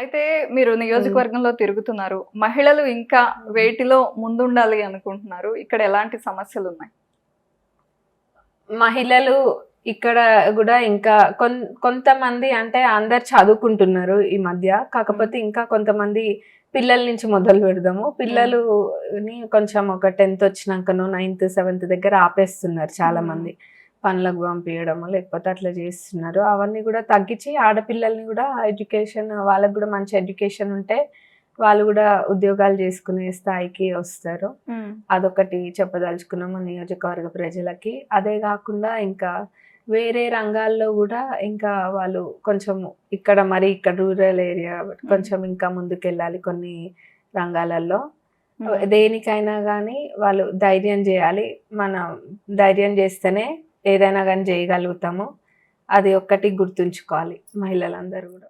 అయితే మీరు నియోజకవర్గంలో తిరుగుతున్నారు. మహిళలు ఇంకా వేటిలో ముందుండాలి అనుకుంటున్నారు? ఇక్కడ ఎలాంటి సమస్యలు ఉన్నాయి మహిళలు ఇక్కడ కూడా ఇంకా కొంతమంది అంటే అందరు చదువుకుంటున్నారు ఈ మధ్య. కాకపోతే ఇంకా కొంతమంది పిల్లల నుంచి మొదలు పెడదాము. పిల్లలుని కొంచెం ఒక టెన్త్ వచ్చినాకనో నైన్త్ సెవెంత్ దగ్గర ఆపేస్తున్నారు చాలా మంది పనులకు పంపించడము లేకపోతే అట్లా చేస్తున్నారు. అవన్నీ కూడా తగ్గించి ఆడపిల్లల్ని కూడా ఎడ్యుకేషన్ వాళ్ళకి కూడా మంచి ఎడ్యుకేషన్ ఉంటే వాళ్ళు కూడా ఉద్యోగాలు చేసుకునే స్థాయికి వస్తారు. అదొకటి చెప్పదలుచుకున్నాము నియోజకవర్గ ప్రజలకి. అదే కాకుండా ఇంకా వేరే రంగాల్లో కూడా ఇంకా వాళ్ళు కొంచెం ఇక్కడ మరి ఇక్కడ రూరల్ ఏరియా కొంచెం ఇంకా ముందుకెళ్ళాలి కొన్ని రంగాలలో. దేనికైనా కానీ వాళ్ళు ధైర్యం చేయాలి. మనం ధైర్యం చేస్తేనే ఏదైనా కానీ చేయగలుగుతామో అది ఒక్కటి గుర్తుంచుకోవాలి మహిళలందరూ కూడా.